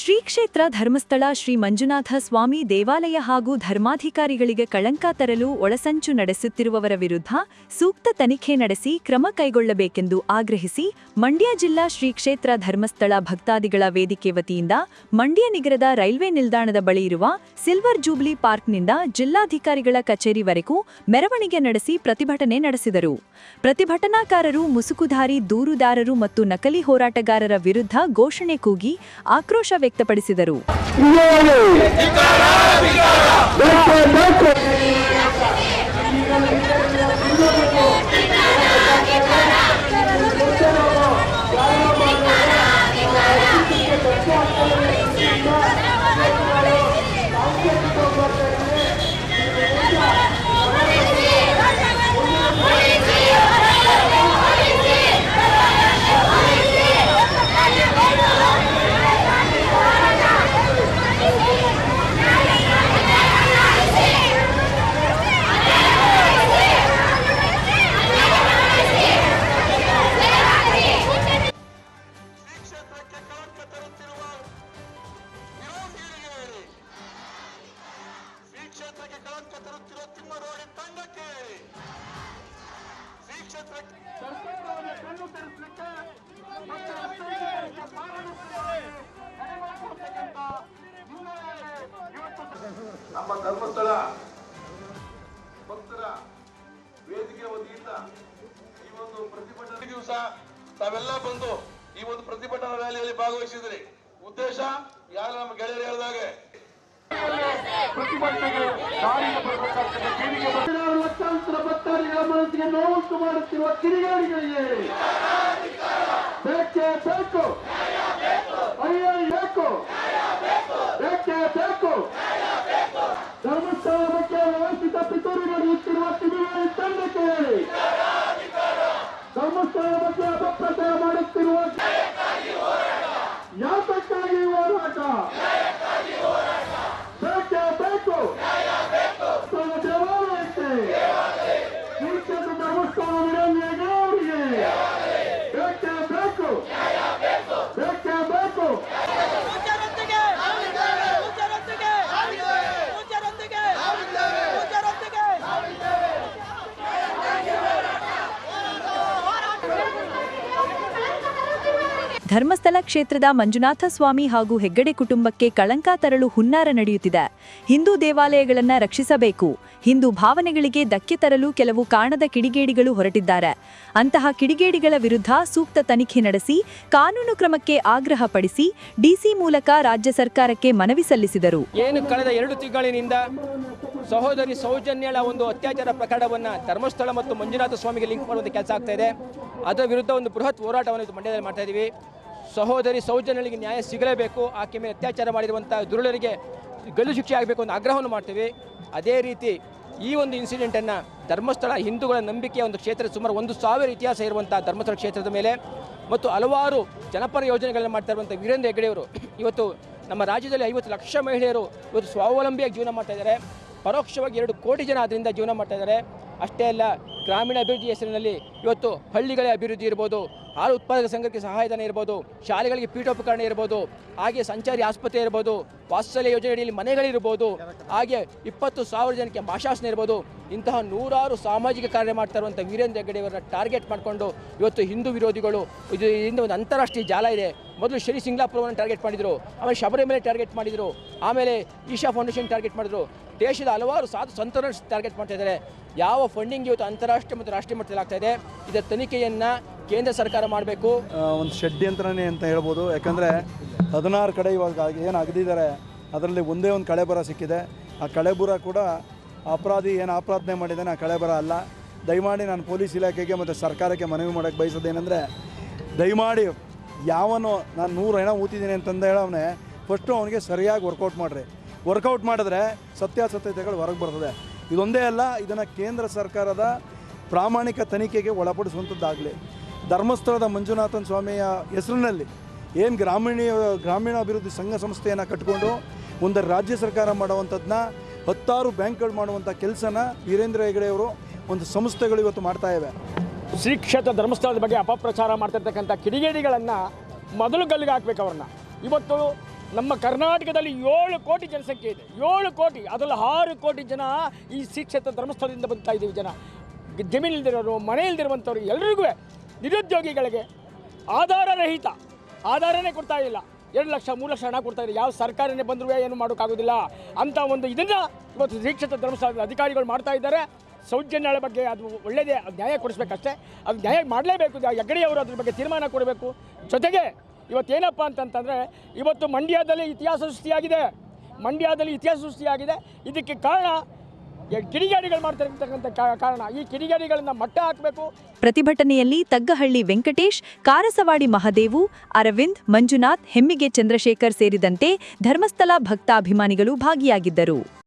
ಶ್ರೀ ಕ್ಷೇತ್ರ ಧರ್ಮಸ್ಥಳ ಶ್ರೀ ಮಂಜುನಾಥ ಸ್ವಾಮಿ ದೇವಾಲಯ ಹಾಗೂ ಧರ್ಮಾಧಿಕಾರಿಗಳಿಗೆ ಕಳಂಕ ತರಲು ಒಳಸಂಚು ನಡೆಸುತ್ತಿರುವವರ ವಿರುದ್ಧ ಸೂಕ್ತ ತನಿಖೆ ನಡೆಸಿ ಕ್ರಮ ಕೈಗೊಳ್ಳಬೇಕೆಂದು ಆಗ್ರಹಿಸಿ ಮಂಡ್ಯ ಜಿಲ್ಲಾ ಶ್ರೀ ಕ್ಷೇತ್ರ ಧರ್ಮಸ್ಥಳ ಭಕ್ತಾದಿಗಳ ವೇದಿಕೆ ವತಿಯಿಂದ ಮಂಡ್ಯ ನಿಗರದ ರೈಲ್ವೆ ನಿಲ್ದಾಣದ ಬಳಿ ಇರುವ ಸಿಲ್ವರ್ ಜೂಬ್ಲಿ ಪಾರ್ಕ್ನಿಂದ ಜಿಲ್ಲಾಧಿಕಾರಿಗಳ ಕಚೇರಿವರೆಗೂ ಮೆರವಣಿಗೆ ನಡೆಸಿ ಪ್ರತಿಭಟನೆ ನಡೆಸಿದರು. ಪ್ರತಿಭಟನಾಕಾರರು, ಮುಸುಕುಧಾರಿ, ದೂರುದಾರರು ಮತ್ತು ನಕಲಿ ಹೋರಾಟಗಾರರ ವಿರುದ್ಧ ಘೋಷಣೆ ಕೂಗಿ ಆಕ್ರೋಶ ವ್ಯಕ್ತಪಡಿಸಿದರು. ಕಣ್ಣು ಮತ್ತು ನಮ್ಮ ಧರ್ಮಸ್ಥಳ ಭಕ್ತರ ವೇದಿಕೆ ವತಿಯಿಂದ ಈ ಒಂದು ಪ್ರತಿಭಟನೆ ದಿವಸ ತಾವೆಲ್ಲ ಬಂದು ಈ ಒಂದು ಪ್ರತಿಭಟನಾ ರ್ಯಾಲಿಯಲ್ಲಿ ಭಾಗವಹಿಸಿದ್ರಿ. ಉದ್ದೇಶ, ಯಾರು ನಮ್ಮ ಗೆಳೆಯರು ಹೇಳಿದಾಗೆ? ಪ್ರತಿಭಟನೆಗೆ ಲಕ್ಷಾಂತರ ಭಕ್ತಾದಿಗಳ ಮನಸ್ಸಿಗೆ ನೋವುಂಟು ಮಾಡುತ್ತಿರುವ ಕಿಡಿಗಾಡಿಗಳಿಗೆ ಬೇಕೇ ಬೇಕು ಅಯ್ಯ ಬೇಕು ಬೇಕೇ ಬೇಕು ಧರ್ಮಸ್ಥಳ ಬಗ್ಗೆ ವ್ಯವಸ್ಥಿತ ಪಿತೂರಿ ನಡೆಯುತ್ತಿರುವ ಕಿಡಿಗಾಡಿ ತಂಡಕ್ಕೆ ಹೇಳಿ ಧರ್ಮಸ್ಥಳ ಬಗ್ಗೆ ಅಪಪ್ರಚಾರ ಮಾಡುತ್ತಿರುವ ಯಾತಕ್ಕಾಗಿ ಹೋರಾಟ ಬೇಕೇ ಬೇಕು ತಮ್ಮ ದೇವಾಲಯಕ್ಕೆ ಶ್ರೀಕ್ಷೇತ್ರ ಧರ್ಮಸ್ಥಳ ವಿರೋಧಿಯಾಗಿ ಅವರಿಗೆ ಬೇಕೇ ಬೇಕು ಬೇಕೇ ಬೇಕು ಮುಚ್ಚರೊಂದಿಗೆ ಮುಚ್ಚರೊಂದಿಗೆ ಮುಚ್ಚರೊಂದಿಗೆ ಮುಚ್ಚರೊಂದಿಗೆ ಧರ್ಮಸ್ಥಳ ಕ್ಷೇತ್ರದ ಮಂಜುನಾಥ ಸ್ವಾಮಿ ಹಾಗೂ ಹೆಗ್ಗಡೆ ಕುಟುಂಬಕ್ಕೆ ಕಳಂಕ ತರಲು ಹುನ್ನಾರ ನಡೆಯುತ್ತಿದೆ. ಹಿಂದೂ ದೇವಾಲಯಗಳನ್ನು ರಕ್ಷಿಸಬೇಕು. ಹಿಂದೂ ಭಾವನೆಗಳಿಗೆ ಧಕ್ಕೆ ತರಲು ಕೆಲವು ಕಾಣದ ಕಿಡಿಗೇಡಿಗಳು ಹೊರಟಿದ್ದಾರೆ. ಅಂತಹ ಕಿಡಿಗೇಡಿಗಳ ವಿರುದ್ಧ ಸೂಕ್ತ ತನಿಖೆ ನಡೆಸಿ, ಕಾನೂನು ಕ್ರಮಕ್ಕೆ ಆಗ್ರಹಪಡಿಸಿ ಡಿಸಿ ಮೂಲಕ ರಾಜ್ಯ ಸರ್ಕಾರಕ್ಕೆ ಮನವಿ ಸಲ್ಲಿಸಿದರು. ಏನು ಕಳೆದ ಎರಡು ತಿಂಗಳಿನಿಂದ ಸಹೋದರಿ ಸೌಜನ್ಯಳ ಒಂದು ಅತ್ಯಾಚಾರ ಪ್ರಕರಣವನ್ನು ಧರ್ಮಸ್ಥಳ ಮತ್ತು ಮಂಜುನಾಥ ಸ್ವಾಮಿಗೆ ಲಿಂಕ್ ಮಾಡುವಂಥ ಕೆಲಸ ಆಗ್ತಾ ಇದೆ. ಅದರ ವಿರುದ್ಧ ಒಂದು ಬೃಹತ್ ಹೋರಾಟವನ್ನು ಮಂಡ್ಯದಲ್ಲಿ ಮಾಡ್ತಾ ಇದ್ದೀವಿ ಸಹೋದರಿ ಸೌಜನ್ಯಳಿಗೆ ನ್ಯಾಯ ಸಿಗಲೇಬೇಕು. ಆಕೆ ಮೇಲೆ ಅತ್ಯಾಚಾರ ಮಾಡಿರುವಂಥ ದುರುಳರಿಗೆ ಗಲ್ಲು ಶಿಕ್ಷೆ ಆಗಬೇಕು ಅಂತ ಆಗ್ರಹವನ್ನು ಮಾಡ್ತೀವಿ. ಅದೇ ರೀತಿ ಈ ಒಂದು ಇನ್ಸಿಡೆಂಟನ್ನು ಧರ್ಮಸ್ಥಳ ಹಿಂದೂಗಳ ನಂಬಿಕೆಯ ಒಂದು ಕ್ಷೇತ್ರ ಸುಮಾರು ಒಂದು ಸಾವಿರ ಇತಿಹಾಸ ಇರುವಂಥ ಧರ್ಮಸ್ಥಳ ಕ್ಷೇತ್ರದ ಮೇಲೆ ಮತ್ತು ಹಲವಾರು ಜನಪರ ಯೋಜನೆಗಳನ್ನು ಮಾಡ್ತಾ ಇರುವಂಥ ವೀರೇಂದ್ರ ಹೆಗ್ಗಡೆಯವರು ಇವತ್ತು ನಮ್ಮ ರಾಜ್ಯದಲ್ಲಿ ಐವತ್ತು ಲಕ್ಷ ಮಹಿಳೆಯರು ಇವತ್ತು ಸ್ವಾವಲಂಬಿಯಾಗಿ ಜೀವನ ಮಾಡ್ತಾ ಇದ್ದಾರೆ. ಪರೋಕ್ಷವಾಗಿ ಎರಡು ಕೋಟಿ ಜನ ಅದರಿಂದ ಜೀವನ ಮಾಡ್ತಾ ಇದ್ದಾರೆ. ಅಷ್ಟೇ ಅಲ್ಲ ಗ್ರಾಮೀಣ ಅಭಿವೃದ್ಧಿ ಹೆಸರಿನಲ್ಲಿ ಇವತ್ತು ಹಳ್ಳಿಗಳ ಅಭಿವೃದ್ಧಿ ಇರ್ಬೋದು, ಹಾಲು ಉತ್ಪಾದಕ ಸಂಘಕ್ಕೆ ಸಹಾಯಧನ ಇರ್ಬೋದು, ಶಾಲೆಗಳಿಗೆ ಪೀಠೋಪಕರಣ ಇರ್ಬೋದು, ಹಾಗೆ ಸಂಚಾರಿ ಆಸ್ಪತ್ರೆ ಇರ್ಬೋದು, ವಾತ್ಸಲ್ಯ ಯೋಜನೆಯಲ್ಲಿ ಮನೆಗಳಿರ್ಬೋದು, ಹಾಗೆ ಇಪ್ಪತ್ತು ಸಾವಿರ ಜನಕ್ಕೆ ಭಾಷಾಸನ ಇರ್ಬೋದು, ಇಂತಹ ನೂರಾರು ಸಾಮಾಜಿಕ ಕಾರ್ಯ ಮಾಡ್ತಾ ಇರುವಂಥ ವೀರೇಂದ್ರ ಹೆಗ್ಗಡೆಯವರನ್ನ ಟಾರ್ಗೆಟ್ ಮಾಡಿಕೊಂಡು ಇವತ್ತು ಹಿಂದೂ ವಿರೋಧಿಗಳು, ಇದು ಇಂದು ಒಂದು ಅಂತಾರಾಷ್ಟ್ರೀಯ ಜಾಲ ಇದೆ ಮೊದಲು ಶ್ರೀ ಸಿಂಗ್ಲಾಪುರವನ್ನು ಟಾರ್ಗೆಟ್ ಮಾಡಿದರು, ಆಮೇಲೆ ಶಬರಿಮಲೆ ಟಾರ್ಗೆಟ್ ಮಾಡಿದರು, ಆಮೇಲೆ ಈಶಾ ಫೌಂಡೇಶನ್ ಟಾರ್ಗೆಟ್ ಮಾಡಿದರು. ದೇಶದ ಹಲವಾರು ಸಾಧು ಸಂತರನ್ನು ಟಾರ್ಗೆಟ್ ಮಾಡ್ತಾ ಇದ್ದಾರೆ. ಯಾವ ಫಂಡಿಂಗ್ ಇವತ್ತು ಅಂತಾರಾಷ್ಟ್ರೀಯ ಮತ್ತು ರಾಷ್ಟ್ರೀಯ ಮಟ್ಟದಲ್ಲಿ ಆಗ್ತಾ ಇದೆ ಇದರ ತನಿಖೆಯನ್ನು ಕೇಂದ್ರ ಸರ್ಕಾರ ಮಾಡಬೇಕು. ಒಂದು ಷಡ್ಯಂತ್ರನೇ ಅಂತ ಹೇಳ್ಬೋದು. ಯಾಕಂದರೆ ಹದಿನಾರು ಕಡೆ ಇವಾಗ ಏನು ಅಗದಿದ್ದಾರೆ ಅದರಲ್ಲಿ ಒಂದೇ ಒಂದು ಕಳೆಬರ ಸಿಕ್ಕಿದೆ. ಆ ಕಳೆಬುರ ಕೂಡ ಅಪರಾಧಿ ಏನು ಅಪರಾಧನೆ ಮಾಡಿದ್ದಾನೆ, ಆ ಕಳೆಬರ ಅಲ್ಲ. ದಯಮಾಡಿ ನಾನು ಪೊಲೀಸ್ ಇಲಾಖೆಗೆ ಮತ್ತು ಸರ್ಕಾರಕ್ಕೆ ಮನವಿ ಮಾಡೋಕ್ಕೆ ಬಯಸೋದೇನೆಂದರೆ, ದಯಮಾಡಿ ಯಾವನು ನಾನು ನೂರು ಹೆಣ ಊತಿದ್ದೀನಿ ಅಂತಂದು ಹೇಳವನೇ ಫಸ್ಟು ಅವನಿಗೆ ಸರಿಯಾಗಿ ವರ್ಕೌಟ್ ಮಾಡಿರಿ. ವರ್ಕೌಟ್ ಮಾಡಿದ್ರೆ ಸತ್ಯಾಸತ್ಯತೆಗಳು ಹೊರಗೆ ಬರ್ತದೆ. ಇದೊಂದೇ ಅಲ್ಲ, ಇದನ್ನು ಕೇಂದ್ರ ಸರ್ಕಾರದ ಪ್ರಾಮಾಣಿಕ ತನಿಖೆಗೆ ಒಳಪಡಿಸುವಂಥದ್ದಾಗಲಿ ಧರ್ಮಸ್ಥಳದ ಮಂಜುನಾಥನ್ ಸ್ವಾಮಿಯ ಹೆಸರಿನಲ್ಲಿ ಏನು ಗ್ರಾಮೀಣ, ಗ್ರಾಮೀಣಾಭಿವೃದ್ಧಿ ಸಂಘ ಸಂಸ್ಥೆಯನ್ನು ಕಟ್ಟಿಕೊಂಡು ಒಂದು ರಾಜ್ಯ ಸರ್ಕಾರ ಮಾಡುವಂಥದ್ದನ್ನ ಹತ್ತಾರು ಬ್ಯಾಂಕ್ಗಳು ಮಾಡುವಂಥ ಕೆಲಸನ ವೀರೇಂದ್ರ ಹೆಗಡೆಯವರು ಒಂದು ಸಂಸ್ಥೆಗಳು ಇವತ್ತು ಮಾಡ್ತಾ ಇವೆ. ಶ್ರೀ ಕ್ಷೇತ್ರ ಧರ್ಮಸ್ಥಳದ ಬಗ್ಗೆ ಅಪಪ್ರಚಾರ ಮಾಡ್ತಿರ್ತಕ್ಕಂಥ ಕಿಡಿಗೇಡಿಗಳನ್ನು ಮೊದಲು ಗಲ್ಲಿಗೆ ಹಾಕ್ಬೇಕು ಅವ್ರನ್ನ. ಇವತ್ತು ನಮ್ಮ ಕರ್ನಾಟಕದಲ್ಲಿ ಏಳು ಕೋಟಿ ಜನಸಂಖ್ಯೆ ಇದೆ. ಏಳು ಕೋಟಿ, ಅದರಲ್ಲಿ ಆರು ಕೋಟಿ ಜನ ಈ ಶ್ರೀ ಧರ್ಮಸ್ಥಳದಿಂದ ಬರ್ತಾ ಇದ್ದೀವಿ ಜನ. ಜಮೀನು ಇಲ್ದಿರೋರು, ಮನೆ ಇಲ್ದಿರುವಂಥವ್ರು ಎಲ್ರಿಗೂ ನಿರುದ್ಯೋಗಿಗಳಿಗೆ ಆಧಾರರಹಿತ, ಆಧಾರನೇ ಕೊಡ್ತಾ ಇಲ್ಲ. ಎರಡು ಲಕ್ಷ, ಮೂರು ಲಕ್ಷ ಹಣ ಕೊಡ್ತಾ ಇಲ್ಲ ಯಾವ ಸರ್ಕಾರನೇ ಬಂದರೂ ಏನು ಮಾಡೋಕ್ಕಾಗೋದಿಲ್ಲ ಅಂತ ಒಂದು ಇದನ್ನು ಇವತ್ತು ಶ್ರೀ ಧರ್ಮಸ್ಥಳದ ಅಧಿಕಾರಿಗಳು ಮಾಡ್ತಾ ಇದ್ದಾರೆ. ಸೌಜನ್ಯಗಳ ಬಗ್ಗೆ ಅದು ಒಳ್ಳೆಯದೇ ನ್ಯಾಯ ಕೊಡಿಸ್ಬೇಕಷ್ಟೇ. ಅದು ನ್ಯಾಯ ಮಾಡಲೇಬೇಕು ಹೆಗ್ಗಡೆಯವರು ಅದ್ರ ಬಗ್ಗೆ ತೀರ್ಮಾನ ಕೊಡಬೇಕು. ಜೊತೆಗೆ ಇವತ್ತೇನಪ್ಪ ಅಂತಂತಂದರೆ, ಇವತ್ತು ಮಂಡ್ಯದಲ್ಲಿ ಇತಿಹಾಸ ಸೃಷ್ಟಿಯಾಗಿದೆ. ಮಂಡ್ಯದಲ್ಲಿ ಇತಿಹಾಸ ಸೃಷ್ಟಿಯಾಗಿದೆ. ಇದಕ್ಕೆ ಕಾರಣ ಕಿಡಿಗೇಡಿಗಳು ಮಾಡ್ತಾ ಇರ್ತಕ್ಕಂಥ ಕಾ- ಕಾರಣ. ಈ ಕಿಡಿಗೇಡಿಗಳನ್ನ ಮಟ್ಟ ಹಾಕಬೇಕು. ಪ್ರತಿಭಟನೆಯಲ್ಲಿ ತಗ್ಗಹಳ್ಳಿ ವೆಂಕಟೇಶ್, ಕಾರಸವಾಡಿ ಮಹದೇವು, ಅರವಿಂದ್, ಮಂಜುನಾಥ್, ಹೆಮ್ಮಿಗೆ ಚಂದ್ರಶೇಖರ್ ಸೇರಿದಂತೆ ಧರ್ಮಸ್ಥಳ ಭಕ್ತಾಭಿಮಾನಿಗಳು ಭಾಗಿಯಾಗಿದ್ದರು.